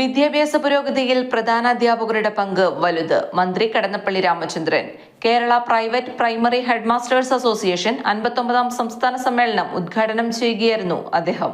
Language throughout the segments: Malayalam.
വിദ്യാഭ്യാസ പുരോഗതിയിൽ പ്രധാന അധ്യാപകരുടെ പങ്ക് വലുത്. മന്ത്രി Kadannappally Ramachandran Kerala private primary headmasters association അൻപത്തൊമ്പതാം സംസ്ഥാന സമ്മേളനം ഉദ്ഘാടനം ചെയ്യുകയായിരുന്നു അദ്ദേഹം.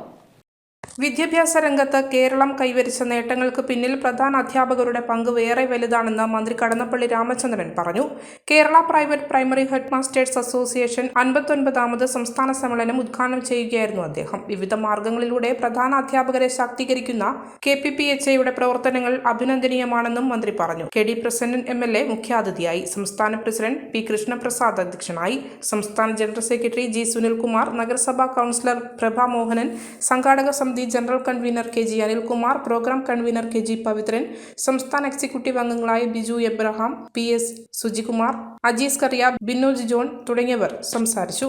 വിദ്യാഭ്യാസ രംഗത്ത് കേരളം കൈവരിച്ച നേട്ടങ്ങൾക്ക് പിന്നിൽ പ്രധാന അധ്യാപകരുടെ പങ്ക് വേറെ വലുതാണെന്ന് മന്ത്രി കടന്നപ്പള്ളി രാമചന്ദ്രൻ പറഞ്ഞു. Kerala private primary head masters association അൻപത്തൊൻപതാമത് സംസ്ഥാന സമ്മേളനം ഉദ്ഘാടനം ചെയ്യുകയായിരുന്നു അദ്ദേഹം. വിവിധ മാർഗങ്ങളിലൂടെ പ്രധാന അധ്യാപകരെ ശാക്തീകരിക്കുന്ന കെ പി പി എച്ച് എയുടെ പ്രവർത്തനങ്ങൾ അഭിനന്ദനീയമാണെന്നും മന്ത്രി പറഞ്ഞു. K D Prasannan M L A മുഖ്യാതിഥിയായി. സംസ്ഥാന പ്രസിഡന്റ് പി കൃഷ്ണപ്രസാദ് അധ്യക്ഷനായി. സംസ്ഥാന ജനറൽ സെക്രട്ടറി ജി സുനിൽകുമാർ നഗരസഭാ കൗൺസിലർ പ്രഭ മോഹനൻ സംഘാടക സമിതി general convener K G Anilkumar programme convener K G Pavithran സംസ്ഥാന എക്സിക്യൂട്ടീവ് അംഗങ്ങളായ Biju Abraham P S Sujikumar Ajees Kariya Binoj John തുടങ്ങിയവർ സംസാരിച്ചു.